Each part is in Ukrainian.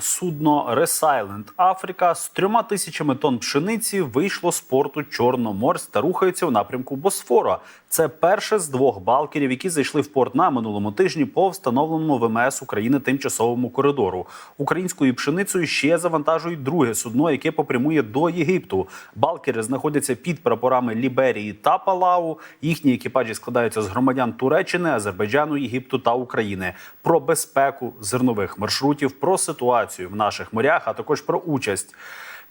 судно Resilient Африка з трьома тисячами тонн пшениці вийшло з порту Чорноморськ та рухається в напрямку Босфора. Це перше з двох балкерів, які зайшли в порт на минулому тижні по встановленому ВМС України тимчасовому коридору. Українською пшеницею ще завантажують друге судно, яке попрямує до Єгипту. Балкери знаходяться під прапорами Ліберії та Палау. Їхні екіпажі складаються з громадян Туреччини, Азербайджану, Єгипту та України. Про безпеку зернових маршрутів, про ситуацію в наших морях, а також про участь.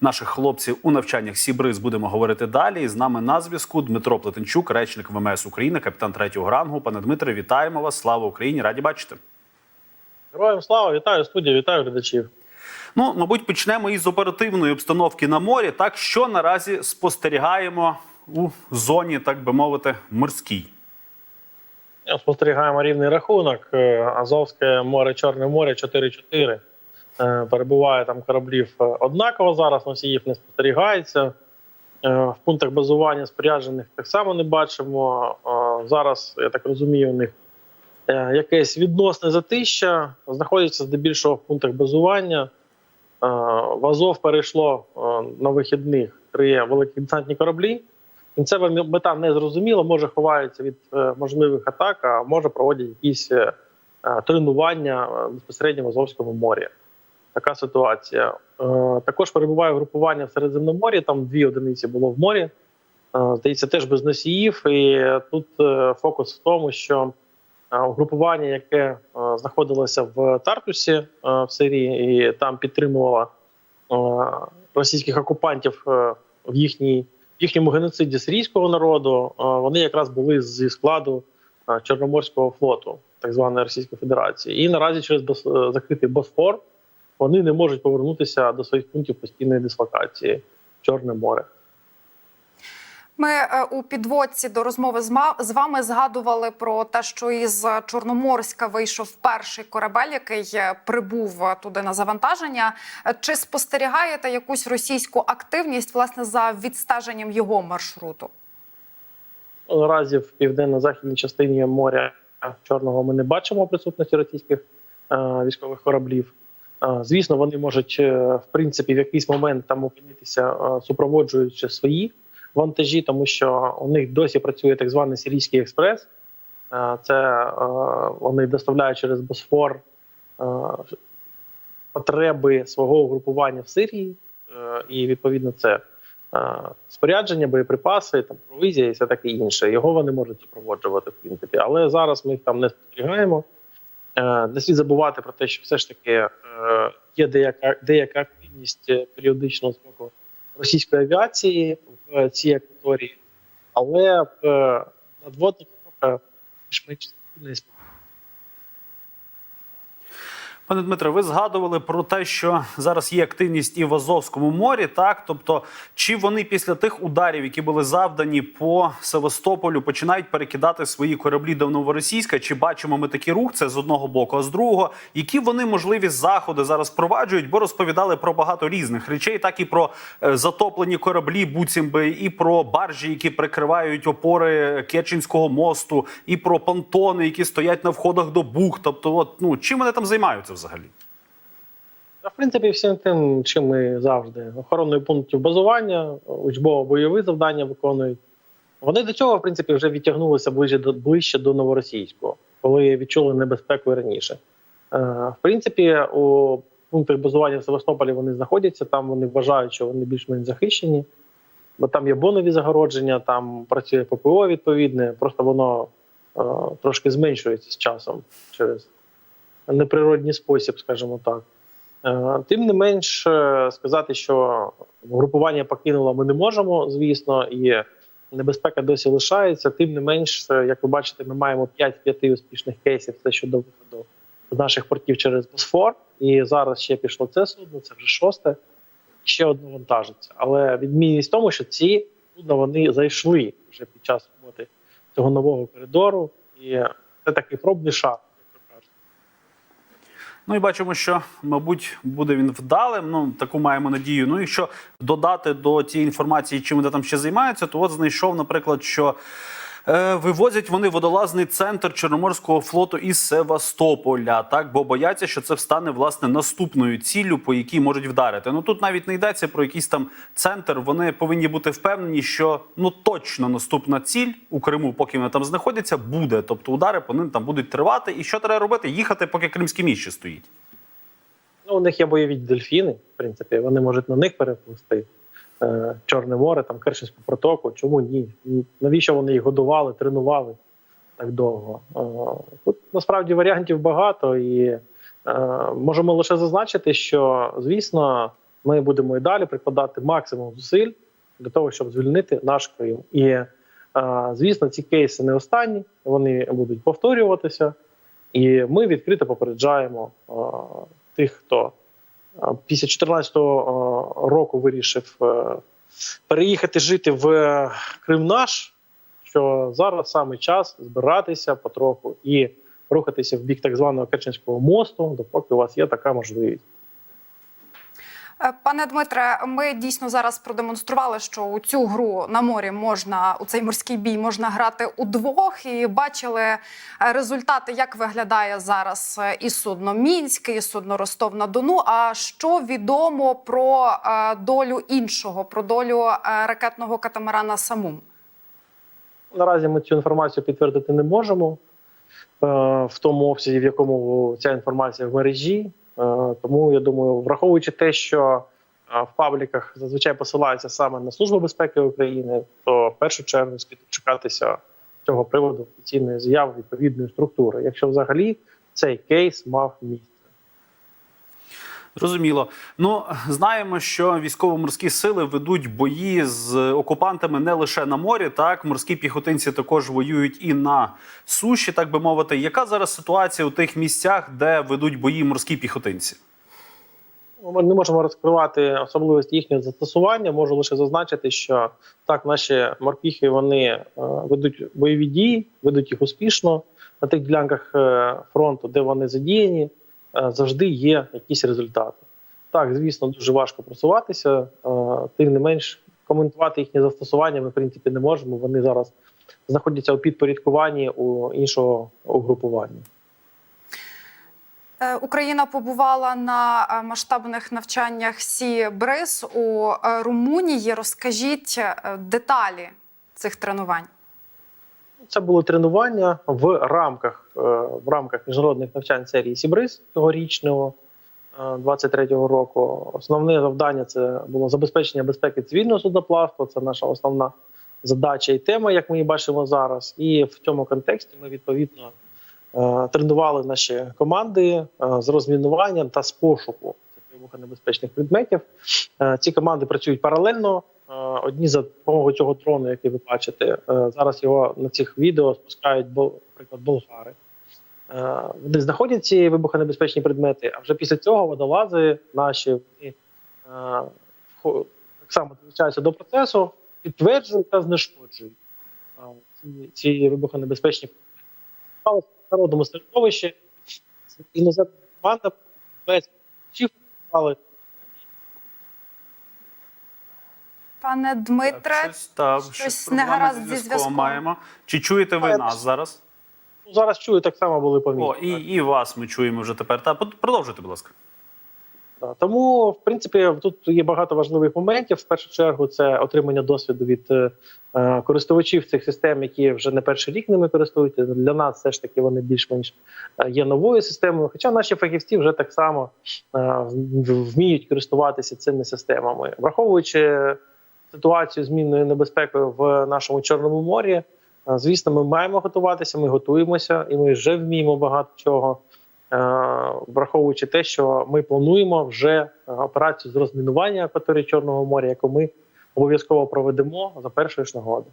Наших хлопців у навчаннях Сібриз будемо говорити далі. І з нами на зв'язку Дмитро Плетенчук, речник ВМС України, капітан третього рангу. Пане Дмитре, вітаємо вас! Слава Україні! Раді бачити. Героям слава, вітаю студію, вітаю глядачів. Ну, мабуть, почнемо із оперативної обстановки на морі. Так що наразі спостерігаємо у зоні, так би мовити, морській. Спостерігаємо рівний рахунок. Е, Азовське море, Чорне море 4-4. Е, Перебуває там кораблів е, однаково зараз, носіїв не спостерігається. Е, В пунктах базування споряджених так само не бачимо. Зараз, я так розумію, у них якесь відносне затища. Знаходяться здебільшого в пунктах базування. В Азов перейшло на вихідних три великі десантні кораблі. Кінцева мета не зрозуміла, може ховаються від можливих атак, а може проводять якісь тренування безпосередньо в Азовському морі. Така ситуація. Е, також перебуває групування в Середземномор'ї, там дві одиниці було в морі. Е, здається, теж без носіїв. І тут е, фокус в тому, що угрупування, яке знаходилося в Тартусі в Сирії, і там підтримувало російських окупантів в їхній їхньому геноциді сирійського народу, вони якраз були зі складу Чорноморського флоту, так званої Російської Федерації. І наразі через закритий Босфор вони не можуть повернутися до своїх пунктів постійної дислокації в Чорне море. Ми е, у підводці до розмови з вами згадували про те, що із Чорноморська вийшов перший корабель, який е, прибув е, туди на завантаження. Чи спостерігаєте якусь російську активність власне за відстеженням його маршруту? Наразі в південно-західній частині моря Чорного ми не бачимо присутності російських е, військових кораблів. Звісно, вони можуть е, в принципі в якийсь момент там опинитися, е, супроводжуючи свої вантажі, тому що у них досі працює так званий сирійський експрес. Е, це вони доставляють через Босфор потреби свого угрупування в Сирії, і відповідно це спорядження, боєприпаси, там провізія і все таке інше. Його вони можуть супроводжувати, в принципі. Але зараз ми їх там не спостерігаємо. Е, Не слід забувати про те, що все ж таки е, є деяка деяка активність періодичного періодично російської авіації в цій акваторії, але в е, надводних е, більш-менш спільний спокій. Пане Дмитре, ви згадували про те, що зараз є активність і в Азовському морі. Так, тобто, чи вони після тих ударів, які були завдані по Севастополю, починають перекидати свої кораблі до новоросійська? Чи бачимо ми такий рух? Це з одного боку, а з другого, які вони можливі заходи зараз впроваджують, бо розповідали про багато різних речей, так і про е, затоплені кораблі, буцімби, і про баржі, які прикривають опори Керченського мосту, і про понтони, які стоять на входах до бухт. Тобто, от ну чим вони там займаються взагалі? Та, в принципі, всім тим, чим ми завжди охороною пунктів базування, учбово-бойові завдання виконують. Вони до цього, в принципі, вже відтягнулися ближче до ближче до новоросійського, коли відчули небезпеку раніше. Е, в принципі, у пунктах базування в Севастополі вони знаходяться, там вони вважають, що вони більш-менш захищені, бо там є бонові загородження, там працює ППО відповідне, просто воно е, трошки зменшується з часом через неприродній спосіб, скажімо так. Е, Тим не менш, е, сказати, що групування покинуло, ми не можемо, звісно, і небезпека досі лишається. Тим не менш, е, як ви бачите, ми маємо 5 з 5 успішних кейсів це щодо виходу з наших портів через Босфор. І зараз ще пішло це судно, це вже шосте, ще одне вантажиться. Але відмінність в тому, що ці судна вони зайшли вже під час роботи цього нового коридору, і це такий пробний кажуть. Ну і бачимо, що мабуть буде він вдалим. Ну таку маємо надію. Ну, якщо додати до тієї інформації, чим вони там ще займаються, то от знайшов, наприклад, що вивозять вони водолазний центр Чорноморського флоту із Севастополя, так бо бояться, що це стане власне наступною ціллю, по якій можуть вдарити. Ну тут навіть не йдеться про якийсь там центр. Вони повинні бути впевнені, що ну точно наступна ціль у Криму, поки вони там знаходяться, буде. Тобто удари по ним там будуть тривати. І що треба робити? Їхати, поки Кримський міст ще стоїть. Ну, у них є бойові дельфіни, в принципі, вони можуть на них перепусти. Е, Чорне море, там Керченську протоку. Чому ні? Навіщо вони їх годували, тренували так довго? Е, Тут насправді варіантів багато, і е, можемо лише зазначити, що звісно, ми будемо і далі прикладати максимум зусиль для того, щоб звільнити наш Крим. І звісно, ці кейси не останні, вони будуть повторюватися. І ми відкрито попереджаємо тих, хто після 2014 року вирішив е, переїхати жити в е, Крим наш, що зараз саме час збиратися потроху і рухатися в бік так званого Керченського мосту, допоки у вас є така можливість. Е, Пане Дмитре, ми дійсно зараз продемонстрували, що у цю гру на морі можна у цей морський бій можна грати удвох, і бачили е, результати, як виглядає зараз е, і судно Мінськ, і судно Ростов на Дону. А що відомо про долю іншого, про долю ракетного катамарана Самум? Наразі ми цю інформацію підтвердити не можемо в тому обсязі, в якому ця інформація в мережі. Е, Тому я думаю, враховуючи те, що е, в пабліках зазвичай посилаються саме на Службу безпеки України, то в першу чергу слід чекатися цього приводу офіційної заяви відповідної структури, якщо взагалі цей кейс мав місце. Зрозуміло. Ну знаємо, що військово-морські сили ведуть бої з окупантами не лише на морі. Так, морські піхотинці також воюють і на суші, так би мовити. Яка зараз ситуація у тих місцях, де ведуть бої морські піхотинці? Ми не можемо розкривати особливості їхнього застосування. Можу лише зазначити, що так, наші морпіхи вони е, ведуть бойові дії, ведуть їх успішно на тих ділянках е, фронту, де вони задіяні, завжди є якісь результати. Так, звісно, дуже важко просуватися, е, тим не менш коментувати їхнє застосування ми в принципі не можемо. Вони зараз знаходяться у підпорядкуванні у іншого угрупування. Е, Україна побувала на е, масштабних навчаннях Сі Бриз у е, Румунії. Розкажіть е, деталі цих тренувань. Це було тренування в рамках е, в рамках міжнародних навчань серії Сібриз цьогорічного е, 23-го року. Основне завдання це було забезпечення безпеки цивільного судноплавства. Це наша основна задача і тема, як ми її бачимо зараз. І в цьому контексті ми відповідно е, тренували наші команди е, з розмінуванням та з пошуку цих вибухонебезпечних предметів. Е, Ці команди працюють паралельно. Е, Одні за допомогою цього дрону, який ви бачите, е, зараз його на цих відео спускають наприклад, болгари. Е, Вони знаходять ці вибухонебезпечні предмети, а вже після цього водолази наші вони, так само долучаються до процесу, підтверджують та знешкоджують ці, ці вибухонебезпечні предмети. В народному середовищі іноземна команда без чів але Пане Дмитре, Так, щось, так, щось щось негаразд проблеми зі зв'язком зв'язком. маємо. Чи чуєте ви Е, нас зараз? зараз чую, так само були помітні. О, і, і вас ми чуємо вже тепер. Та продовжуйте, будь ласка. Тому, в принципі, тут є багато важливих моментів. В першу чергу, це отримання досвіду від е, е, користувачів цих систем, які вже не перший рік ними користуються. Для нас все ж таки вони більш-менш е, є новою системою. Хоча наші фахівці вже так само е, вміють користуватися цими системами, враховуючи ситуацію змінною мінною небезпекою в нашому чорному морі. е, Звісно, ми маємо готуватися, ми готуємося, і ми вже вміємо багато чого. Е, враховуючи те, що ми плануємо вже е, операцію з розмінування акваторії Чорного моря, яку ми обов'язково проведемо за першої ж нагоди.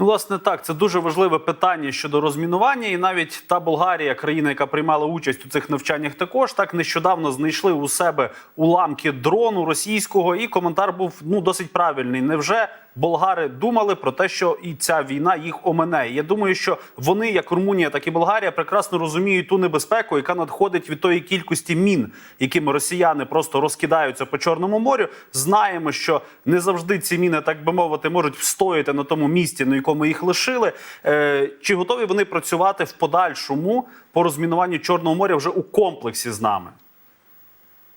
Ну, власне, так, це дуже важливе питання щодо розмінування, і навіть та Болгарія, країна, яка приймала участь у цих навчаннях, також так нещодавно знайшли у себе уламки дрону російського, і коментар був ну досить правильний. Невже болгари думали про те, що і ця війна їх омине. Я думаю, що вони, як Румунія, так і Болгарія, прекрасно розуміють ту небезпеку, яка надходить від тої кількості мін, якими росіяни просто розкидаються по чорному морю. Знаємо, що не завжди ці міни, так би мовити, можуть встояти на тому місці, на якому їх лишили. Е, чи готові вони працювати в подальшому по розмінуванню Чорного моря вже у комплексі з нами?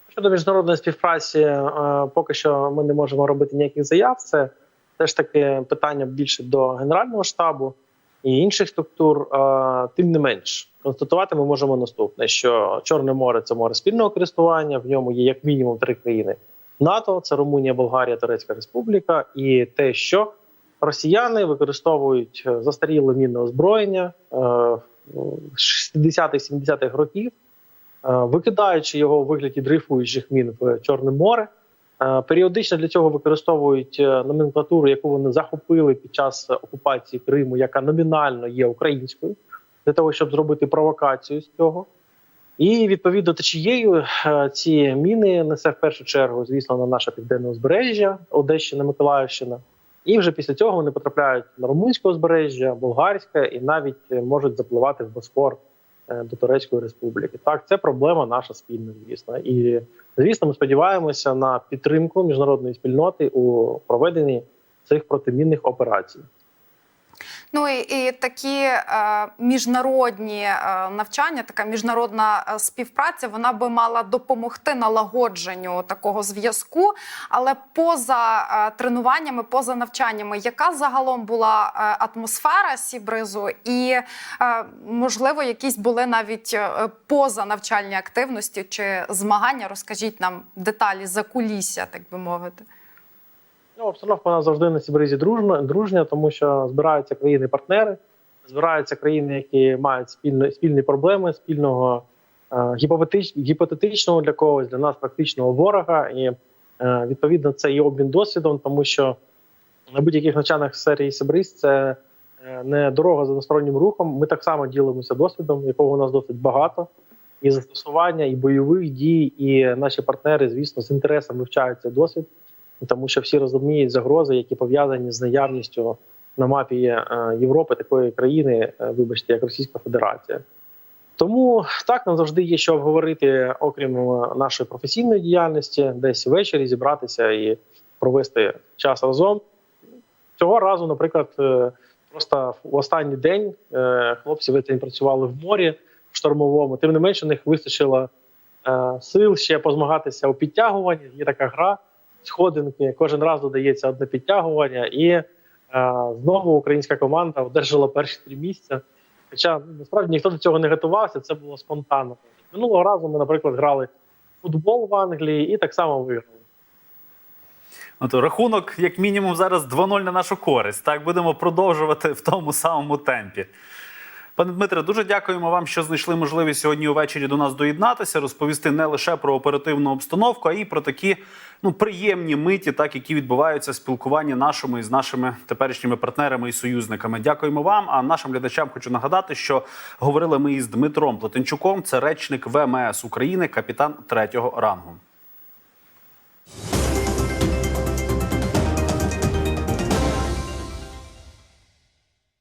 Щодо міжнародної співпраці, е, поки що ми не можемо робити ніяких заяв. Це теж таки питання більше до Генерального штабу і інших структур. Е, Тим не менш, констатувати ми можемо наступне: що Чорне море це море спільного користування. В ньому є як мінімум три країни НАТО: це Румунія, Болгарія, Турецька Республіка, і те, що росіяни використовують е, застаріле мінне озброєння е, 60-70-х років. Е, викидаючи його у вигляді дрейфуючих мін в Чорне море. Е, Періодично для цього використовують е, номенклатуру, яку вони захопили під час окупації Криму, яка номінально є українською, для того, щоб зробити провокацію з цього. І відповідно течією ці міни несе в першу чергу, звісно, на наше південне узбережжя, Одещина, Миколаївщина. І вже після цього вони потрапляють на румунське узбережжя, болгарське, і навіть е, можуть запливати в Босфор до Турецької республіки. Так, це проблема наша спільна, звісно. І звісно, ми сподіваємося на підтримку міжнародної спільноти у проведенні цих протимінних операцій. Ну і, і такі е, міжнародні е, навчання, така міжнародна е, співпраця, вона би мала допомогти налагодженню такого зв'язку. Але поза е, тренуваннями, поза навчаннями, яка загалом була е, атмосфера Сібризу, і е, можливо, якісь були навіть е, поза навчальні активності чи змагання? Розкажіть нам деталі за кулісся, так би мовити. Ну, обстановка нас завжди на Сібризі дружна, дружня, тому що збираються країни-партнери, збираються країни, які мають спільні, спільні проблеми, спільного е, гіпотетич, гіпотетичного для когось, для нас практичного ворога. І е, відповідно це і обмін досвідом, тому що на будь-яких навчаннях серії Сібриз це е, не дорога за одностороннім рухом. Ми так само ділимося досвідом, якого у нас досить багато. І застосування, і бойових дій, і наші партнери, звісно, з інтересом вивчають цей досвід тому що всі розуміють загрози, які пов'язані з наявністю на мапі е, Європи такої країни, е, вибачте, як Російська Федерація. Тому так нам завжди є що обговорити, окрім е, нашої професійної діяльності, десь ввечері зібратися і провести час разом. Цього разу, наприклад, просто в останній день хлопці весь день працювали в морі в штормовому. Тим не менше, у них вистачило сил ще позмагатися у підтягуванні. Є така гра сходинки. Кожен раз додається одне підтягування, і е, знову українська команда одержала перші три місця. Хоча ну, насправді ніхто до цього не готувався, це було спонтанно. Минулого разу ми, наприклад, грали футбол в Англії і так само виграли. От рахунок, як мінімум, зараз 2-0 на нашу користь. Так будемо продовжувати в тому самому темпі. Пане Дмитре, дуже дякуємо вам, що знайшли можливість сьогодні увечері до нас доєднатися, розповісти не лише про оперативну обстановку, а й про такі ну приємні миті, так які відбуваються спілкування і з нашими теперішніми партнерами і союзниками. Дякуємо вам. А нашим глядачам хочу нагадати, що говорили ми із Дмитром Плетенчуком. Це речник ВМС України, капітан третього рангу.